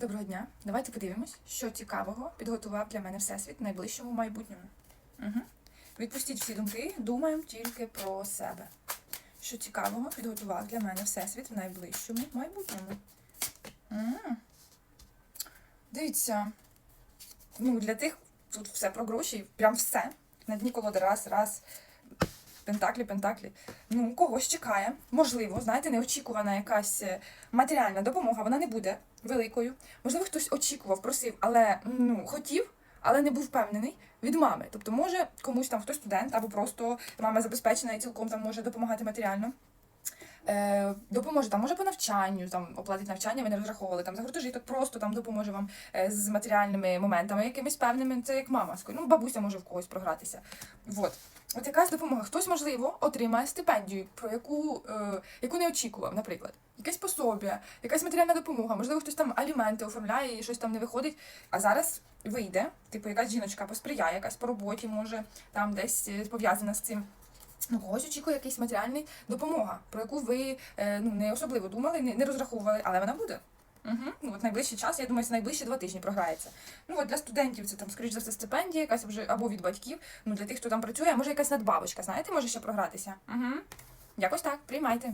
Доброго дня. Давайте подивимось, що цікавого підготував для мене Всесвіт в найближчому майбутньому. Угу. Відпустіть всі думки, думаємо тільки про себе. Що цікавого підготував для мене Всесвіт в найближчому майбутньому. М. Дивіться. Ну, для тих тут все про гроші, прям все. На дні колоди раз, раз. Пентаклі, пентаклі. Ну, когось чекає. Можливо, знаєте, неочікувана якась е, матеріальна допомога, вона не буде великою. Можливо, хтось очікував, просив, але ну, хотів, але не був впевнений від мами. Тобто, може комусь там хтось студент, або просто мама забезпечена і цілком там може допомагати матеріально. Е, допоможе там, може по навчанню, там оплатить навчання, ви не розраховували там за гуртожиток, просто там допоможе вам е, з матеріальними моментами, якимись певними. Це як мама. Ну, бабуся може в когось програтися. Вот. От якась допомога. Хтось, можливо, отримає стипендію, про яку, е, яку не очікував, наприклад. Якесь пособія, якась матеріальна допомога, можливо, хтось там аліменти оформляє і щось там не виходить. А зараз вийде, типу, якась жіночка посприяє, якась по роботі, може там десь е, пов'язана з цим. Ну, когось очікує якась матеріальна допомога, про яку ви е, ну, не особливо думали, не, не розраховували, але вона буде. Угу. Ну, от найближчий час, я думаю, це найближчі два тижні програється. Ну, от для студентів це там, скоріш за все, стипендія, якась вже або від батьків. Ну, для тих, хто там працює, а може якась надбавочка, знаєте, може ще програтися. Угу. Якось так, приймайте.